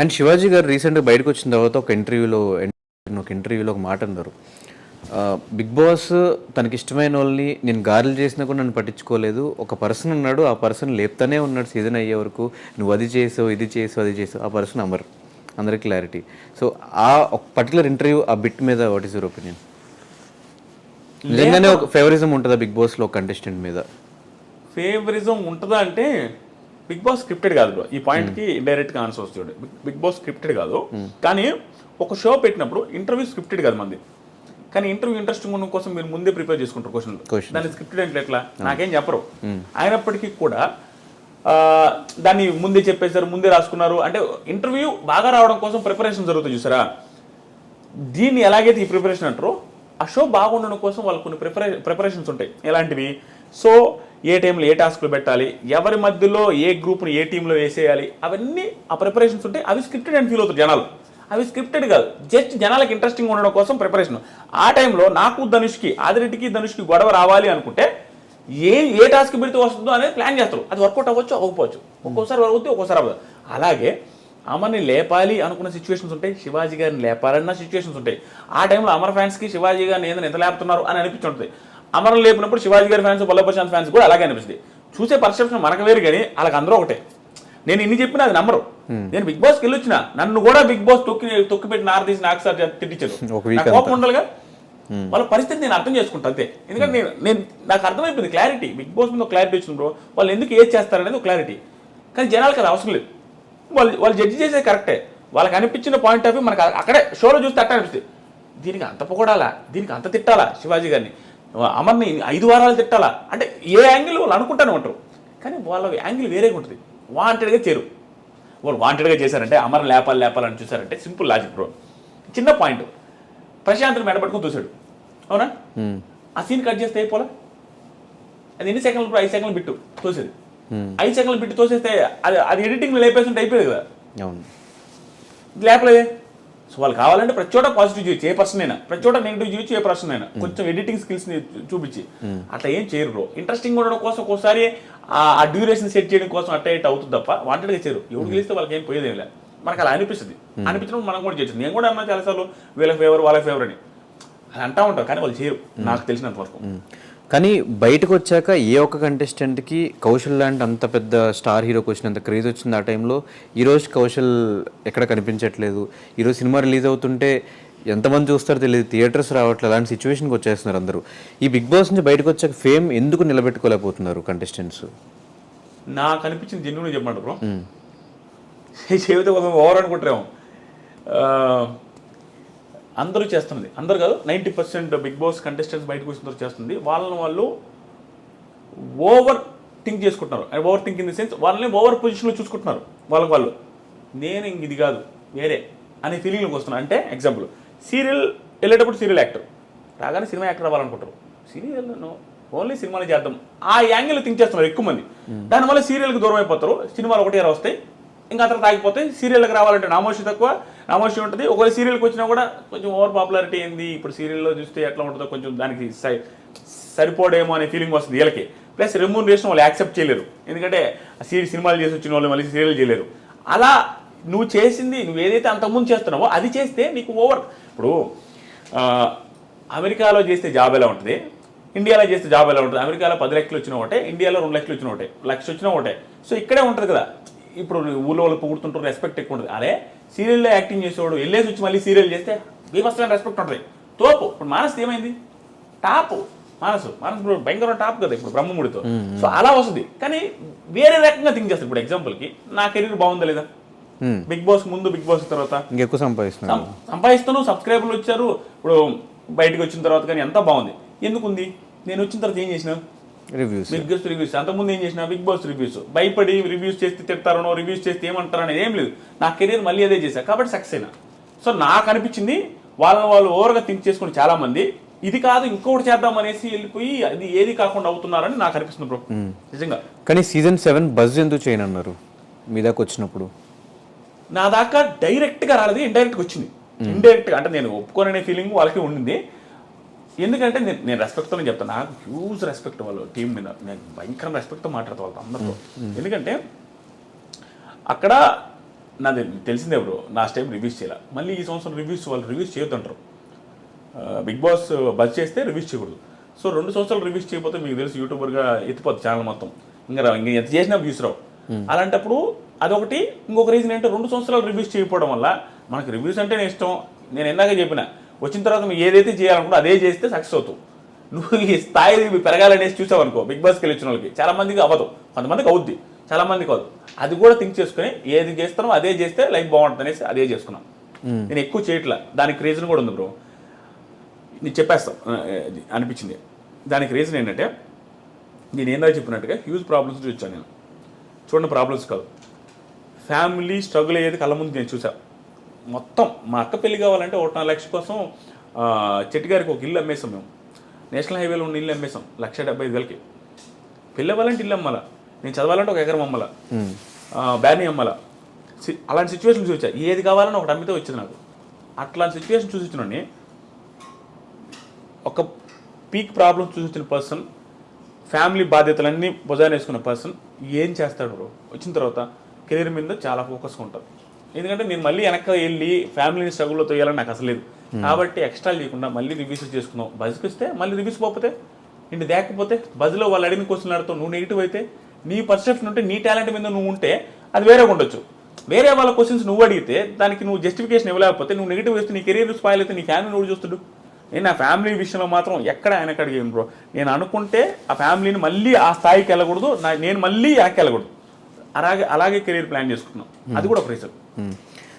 And Shivaji గారు రీసెంట్గా బయటకు వచ్చిన తర్వాత ఒక ఇంటర్వ్యూలో ఒక ఇంటర్వ్యూలో ఒక మాట అన్నారు. బిగ్ బాస్ తనకి ఇష్టమైన వాళ్ళని నేను గారెలు చేసినా కూడా నన్ను పట్టించుకోలేదు. ఒక పర్సన్ ఉన్నాడు ఆ పర్సన్ లేపుతానే ఉన్నాడు సీజన్ అయ్యే వరకు. నువ్వు అది చేసావు ఇది చేసావు అది చేసావు. ఆ పర్సన్ అమర్. అందరికి క్లారిటీ. సో ఆ ఒక పర్టికులర్ ఇంటర్వ్యూ ఆ బిట్ మీద వాట్ ఈస్ యువర్ ఒపీనియన్? నిజంగానే ఒక ఫేవరిజం ఉంటుందా బిగ్ బాస్లో కంటెస్టెంట్ మీద? ఫేవరిజం ఉంటుందా అంటే బిగ్ బాస్ స్క్రిప్టెడ్ కాదు బ్రో. ఈ పాయింట్కి డైరెక్ట్గా ఆన్సర్ వస్తుంది. బిగ్- బాస్ స్క్రిప్టెడ్ కాదు. కానీ ఒక షో పెట్టినప్పుడు ఇంటర్వ్యూ స్క్రిప్టెడ్ కాదు మంది. కానీ ఇంటర్వ్యూ ఇంట్రెస్టింగ్ ఉండడం కోసం మీరు ముందే ప్రిపేర్ చేసుకుంటారు Questions. దాన్ని స్క్రిప్టెడ్ అంటే ఎట్లా? నాకేం చెప్పరు. అయినప్పటికీ కూడా దాన్ని ముందే చెప్పేశారు ముందే రాసుకున్నారు. అంటే ఇంటర్వ్యూ బాగా రావడం కోసం ప్రిపరేషన్ జరుగుతుంది చూసారా? దీన్ని ఎలాగైతే ఈ ప్రిపరేషన్ అంటారో ఆ షో బాగుండడం కోసం వాళ్ళకు కొన్ని ప్రిపరే ప్రిపరేషన్స్ ఉంటాయి. ఎలాంటివి? సో ఏ టైంలో ఏ టాస్క్లు పెట్టాలి ఎవరి మధ్యలో ఏ గ్రూప్ని ఏ టీంలో వేసేయాలి అవన్నీ ఆ ప్రిపరేషన్స్ ఉంటాయి అవి స్క్రిప్టెడ్ అని ఫీల్ అవుతారు జనాలు. అవి స్క్రిప్టెడ్ కాదు జస్ట్ జనాలకు ఇంట్రెస్టింగ్ ఉండడం కోసం ప్రిపరేషన్ ఆ టైంలో నాకు ధనుష్కి ఆదిరెడ్డికి ధనుష్కి గొడవ రావాలి అనుకుంటే ఏ ఏ టాస్క్ పెడితే వస్తుందో అనేది ప్లాన్ చేస్తారు. అది వర్కౌట్ అవ్వచ్చు అవ్వకపోవచ్చు. ఒక్కోసారి అవుతుంది ఒక్కోసారి అవ్వదు. అలాగే అమర్ని లేపాలి అనుకున్న సిచ్యువేషన్స్ ఉంటాయి శివాజీ గారిని లేపాలన్న సిచ్యువేషన్స్ ఉంటాయి. ఆ టైంలో అమర్ ఫ్యాన్స్కి శివాజీ గారిని ఏదైనా ఎంత లేపుతున్నారు అని అనిపించుంటుంది అమర్ లేపినప్పుడు శివాజీ గారి ఫ్యాన్స్ వల్లభ ప్రశాంత్ ఫ్యాన్స్ కూడా అలాగే అనిపిస్తుంది. చూసే పర్సెప్షన్ మనకు వేరు కానీ వాళ్ళకి అందరూ ఒకటే. నేను ఇన్ని చెప్పినా అది నమ్మరు. నేను బిగ్ బాస్కి వెళ్ళి వచ్చిన నన్ను కూడా బిగ్ బాస్ తొక్కి తొక్కి పెట్టి నార తీసి నాకు సార్ తిట్టించారు. కోపం ఉండాలిగా. వాళ్ళ పరిస్థితి నేను అర్థం చేసుకుంటా అంతే. ఎందుకంటే నేను నేను నాకు అర్థమైపోయింది క్లారిటీ బిగ్ బాస్ మీద క్లారిటీ వచ్చింది బ్రో వాళ్ళు ఎందుకు ఏది చేస్తారనేది ఒక క్లారిటీ కానీ జనాలకు అది అవసరం లేదు. వాళ్ళు వాళ్ళు జడ్జి చేసేది కరెక్టే వాళ్ళకి అనిపించిన పాయింట్ ఆఫ్ వ్యూ మనకు అక్కడే షోలో చూస్తే అట్ట అనిపిస్తుంది. దీనికి అంత పొగడాలా? దీనికి అంత తిట్టాలా శివాజీ గారిని? అమర్ని ఐదు వారాలు తిట్టాలా? అంటే ఏ యాంగిల్ వాళ్ళు అనుకుంటానే ఉంటారు. కానీ వాళ్ళ యాంగిల్ వేరేగా ఉంటుంది. వాంటెడ్గా చేరు. వాళ్ళు వాంటెడ్గా చేశారంటే అమర్ లేపాలి లేపాలని చూసారంటే సింపుల్ లాజిక్ బ్రో. చిన్న పాయింట్. ప్రశాంత్ని మెడపట్టుకుని చూశాడు. అవునా? ఆ సీన్ కట్ చేస్తే అయిపోలా? అది ఎన్ని సెకండ్లు ఐదు సెకండ్లు బిట్టు తోసేది. ఐదు సెకండ్లు బిట్టు తోసేస్తే అది అది ఎడిటింగ్ లేపేసి ఉంటే అయిపోయేది కదా. లేపలేదే? సో వాళ్ళు కావాలంటే ప్రతి చోట పాజిటివ్ చేయొచ్చు ఏ పర్సన్ అయినా. ప్రతి చోట నెగిటివ్ చేయొచ్చు ఏ పర్సన్ అయినా. కొంచెం ఎడిటింగ్ స్కిల్స్ని చూపించి. అట్లా ఏం చేయరు బ్రో ఇంట్రెస్టింగ్ ఉండడం కోసం ఒక్కోసారి ఆ- డ్యూరేషన్ సెట్ చేయడం కోసం అట్ట ఇట్ అవుతుంది తప్ప వాంటెడ్గా చేయరు. ఎవరు గెలిస్తే వాళ్ళకి ఏం పోయేది లేదు మనకు అలా అనిపిస్తుంది. అనిపించడం మనం కూడా చేయొచ్చు. నేను కూడా అన్నా చాలాసార్లు వీళ్ళ ఫేవర్ వాళ్ళ ఫేవర్ అని. అది అంటా ఉంటాం కానీ వాళ్ళు చేయరు. నాకు తెలిసినంత వరకు. కానీ బయటకు వచ్చాక ఏ ఒక్క కంటెస్టెంట్కి కౌశల్ లాంటి అంత పెద్ద స్టార్ హీరోకి వచ్చినంత క్రేజ్ వచ్చింది ఆ టైంలో ఈరోజు కౌశల్ ఎక్కడ కనిపించట్లేదు. ఈరోజు సినిమా రిలీజ్ అవుతుంటే ఎంతమంది చూస్తారో తెలియదు థియేటర్స్ రావట్లేదు అలాంటి సిచ్యువేషన్కి వచ్చేస్తున్నారు అందరూ. ఈ బిగ్ బాస్ నుంచి బయటకు వచ్చాక ఫేమ్ ఎందుకు నిలబెట్టుకోలేకపోతున్నారు కంటెస్టెంట్స్ నాకు అనిపించింది జెన్యున్ చెప్పమంటారు బ్రో? ఓవర్ అనుకుంటారేమో అందరూ చేస్తున్నది అందరు కాదు ninety percent Bigg Boss contestants బయటకు వచ్చిన తర్వాత చేస్తుంది. వాళ్ళని వాళ్ళు ఓవర్ థింక్ చేసుకుంటున్నారు. Over think in the sense వాళ్ళని ఓవర్ పొజిషన్లో చూసుకుంటున్నారు. వాళ్ళకి వాళ్ళు. నేను ఇంక ఇది కాదు వేరే అనే ఫీలింగ్లోకి వస్తున్నారు అంటే ఎగ్జాంపుల్ సీరియల్ వెళ్ళేటప్పుడు సీరియల్ యాక్టర్ రాగానే సినిమా యాక్టర్ అవ్వాలనుకుంటారు. సీరియల్ ఓన్లీ సినిమాలు చేద్దాం. ఆ యాంగిల్ థింక్ చేస్తున్నారు ఎక్కువ మంది. దానివల్ల సీరియల్కి దూరం అయిపోతారు. సినిమాలు ఒకటి వస్తాయి. ఇంకా అతను తాగిపోతే సీరియల్కి రావాలంటే నామోషి తక్కువ. నామోషి ఉంటుంది. ఒకవేళ సీరియల్కి వచ్చినా కూడా కొంచెం ఓవర్ పాపులారిటీ ఏంది? ఇప్పుడు సీరియల్లో చూస్తే ఎట్లా ఉంటుందో కొంచెం దానికి సై- సరిపోడేమో అనే ఫీలింగ్ వస్తుంది వీళ్ళకి. ప్లస్ రెమ్యూనరేషన్ వాళ్ళు యాక్సెప్ట్ చేయలేరు. ఎందుకంటే సీరియల్ సినిమాలు చేసి వచ్చిన వాళ్ళు మళ్ళీ సీరియల్ చేయలేరు. అలా నువ్వు చేసింది నువ్వు ఏదైతే అంతకుముందు చేస్తున్నావో అది చేస్తే నీకు ఓవర్ ఇప్పుడు అమెరికాలో చేస్తే జాబ్ ఎలా ఉంటుంది? ఇండియాలో చేస్తే జాబ్ ఎలా ఉంటుంది? అమెరికాలో పది లక్షలు వచ్చిన ఒకటే ఇండియాలో రెండు లక్షలు వచ్చిన ఒకటే లక్ష వచ్చిన ఒకటే. సో ఇక్కడే ఉంటుంది కదా. ఇప్పుడు ఊళ్ళో వాళ్ళు పొగుడుతుంటారు రెస్పెక్ట్ ఎక్కువ ఉంటుంది. అదే సీరియల్లో యాక్టింగ్ చేసేవాడు వెళ్ళేసి వచ్చి మళ్ళీ సీరియల్ చేస్తే బీభత్సమైన రెస్పెక్ట్ ఉంటుంది. తోపు. ఇప్పుడు మానస్ ఏమైంది? టాప్. మానసు. మానస్ ఇప్పుడు భయంకరం టాప్ కదా ఇప్పుడు బ్రహ్మముడితో. సో అలా వస్తుంది. కానీ వేరే రకంగా థింక్ చేస్తారు ఇప్పుడు ఎగ్జాంపుల్కి నా కెరీర్ బాగుందా లేదా? బిగ్ బాస్ ముందు బిగ్ బాస్ తర్వాత. ఇంకెక్కువ సంపాదిస్తున్నారు సం- సంపాదిస్తాను సబ్స్క్రైబర్లు వచ్చారు. ఇప్పుడు బయటకు వచ్చిన తర్వాత కానీ ఎంత బాగుంది? ఎందుకు ఉంది నేను వచ్చిన తర్వాత ఏం చేసిన? రివ్యూస్ బిగ్ బాస్ రివ్యూస్ అంతకుముందు ఏం చేసిన బిగ్ బాస్ రివ్యూస్ భయపడి రివ్యూస్ చేస్తే తిడతారనో రివ్యూస్ చేస్తే ఏమంటారో అనేది ఏం లేదు. నా కెరీర్ మళ్ళీ అదే చేశా. కాబట్టి సక్సెస్ అయినా. సో నాకు అనిపించింది వాళ్ళని వాళ్ళు ఓవర్గా థింక్ చేసుకుని చాలా మంది ఇది కాదు ఇంకొకటి చేద్దాం అనేసి వెళ్ళిపోయి అది ఏది కాకుండా అవుతున్నారని నాకు అనిపిస్తుంది బ్రో. నిజంగా. కానీ సీజన్ సెవెన్ బజ్ ఎందుకు చేయనన్నారు మీ దాకా వచ్చినప్పుడు. నా దాకా డైరెక్ట్గా రాలేదు ఇండైరెక్ట్గా వచ్చింది. ఇండైరెక్ట్గా అంటే నేను ఒప్పుకోననే ఫీలింగ్ వాళ్ళకి ఉండింది. ఎందుకంటే నేను నేను రెస్పెక్ట్తో చెప్తాను నాకు హ్యూజ్ రెస్పెక్ట్ వాళ్ళు టీం మీద. నేను భయంకర రెస్పెక్ట్తో మాట్లాడతా వాళ్ళతో అందరితో. ఎందుకంటే అక్కడ నాది తెలిసిందే బ్రో లాస్ట్ టైం రివ్యూస్ చేయాలి. మళ్ళీ ఈ సంవత్సరం రివ్యూస్ వాళ్ళు రివ్యూస్ చేయొద్దంటారు. బిగ్ బాస్ బజ్ చేస్తే రివ్యూస్ చేయకూడదు. సో రెండు సంవత్సరాలు రివ్యూస్ చేయకపోతే మీకు తెలుసు యూట్యూబర్గా ఎత్తిపోద్ది ఛానల్ మొత్తం. ఇంకా రావు ఇంకా ఎంత చేసినా వ్యూస్ రావు. అలాంటప్పుడు అదొకటి ఇంకొక రీజన్ ఏంటంటే రెండు సంవత్సరాలు రివ్యూస్ చేయకపోవడం వల్ల మనకి రివ్యూస్ అంటేనే ఇష్టం. నేను ఇందాక చెప్పిన వచ్చిన తర్వాత మీరు ఏదైతే చేయాలనుకుంటే అదే చేస్తే సక్సెస్ అవుతావు. నువ్వు ఈ స్థాయి పెరగాలనేసి చూసావు అనుకో బిగ్ బాస్కి వెళ్ళి వచ్చిన వాళ్ళకి చాలా మందికి అవ్వదు. కొంతమందికి అవుద్ది. చాలా మందికి అవ్వదు. అది కూడా థింక్ చేసుకుని ఏది చేస్తానో అదే చేస్తే లైఫ్ బాగుంటుంది అనేసి అదే చేసుకున్నాం. నేను ఎక్కువ చేయట్లా. దానికి రీజన్ కూడా ఉంది బ్రో నేను చెప్పేస్తాం. అనిపించింది. దానికి రీజన్ ఏంటంటే నేను ఏందా చెప్పినట్టుగా హ్యూజ్ ప్రాబ్లమ్స్ చూసాను నేను. చూడండి ప్రాబ్లమ్స్ కాదు. ఫ్యామిలీ స్ట్రగుల్ అయ్యేది కళ్ళ ముందు నేను చూసా మొత్తం మా అక్క పెళ్ళి కావాలంటే ఒకటి నాలుగు లక్షల కోసం ఆ, చెట్టు గారికి ఒక ఇల్లు అమ్మేసాం మేము. నేషనల్ హైవేలో ఉన్న ఇల్లు అమ్మేసాం లక్ష డెబ్బై ఐదు వేలకి. పెళ్ళి అవ్వాలంటే ఇల్లు అమ్మాల? నేను చదవాలంటే ఒక ఎకరం అమ్మాల? బ్యానీ అమ్మాల? సి- అలాంటి సిచ్యువేషన్ చూసా. ఏది కావాలని ఒకటి అమ్మితే వచ్చింది నాకు. అట్లాంటి సిచ్యువేషన్ చూసి ఒక పీక్ ప్రాబ్లమ్ చూసిన పర్సన్ ఫ్యామిలీ బాధ్యతలన్నీ భుజాన్ని వేసుకున్న పర్సన్ ఏం చేస్తాడు వచ్చిన తర్వాత కెరీర్ మీద చాలా ఫోకస్గా ఉంటుంది ఎందుకంటే నేను మళ్ళీ వెనక్కి వెళ్ళి ఫ్యామిలీని స్ట్రగుల్లో తోయాలని నాకు అసలు లేదు. కాబట్టి ఎక్స్ట్రా లేకుండా మళ్ళీ రివ్యూస్ చేసుకుందాం బజ్కి వస్తే మళ్ళీ రివ్యూస్ పోతే ఇంటి దేకపోతే బజ్లో వాళ్ళు అడిగిన క్వశ్చన్ అడుగుతావు. నువ్వు నెగిటివ్ అయితే నీ పర్సెప్షన్ ఉంటే నీ టాలెంట్ మీద నువ్వు ఉంటే అది వేరేగా ఉండొచ్చు. వేరే వాళ్ళ క్వశ్చన్స్ నువ్వు అడిగితే దానికి నువ్వు జస్టిఫికేషన్ ఇవ్వలేకపోతే నువ్వు నెగిటివ్ వేస్తే నీ కెరీర్ స్పాయిల్ అయితే నీ ఫ్యామిలీ నువ్వు చూస్తుడు. నేను నా ఫ్యామిలీ విషయంలో మాత్రం ఎక్కడ ఆయనకు అడిగాను బ్రో నేను అనుకుంటే ఆ ఫ్యామిలీని మళ్ళీ ఆ స్థాయికి వెళ్ళకూడదు. నా నేను మళ్ళీ వెనక్కి వెళ్ళకూడదు. అలాగే అలాగే కెరీర్ ప్లాన్ చేసుకున్నాం. అది కూడా ఒక రీజన్ Mm.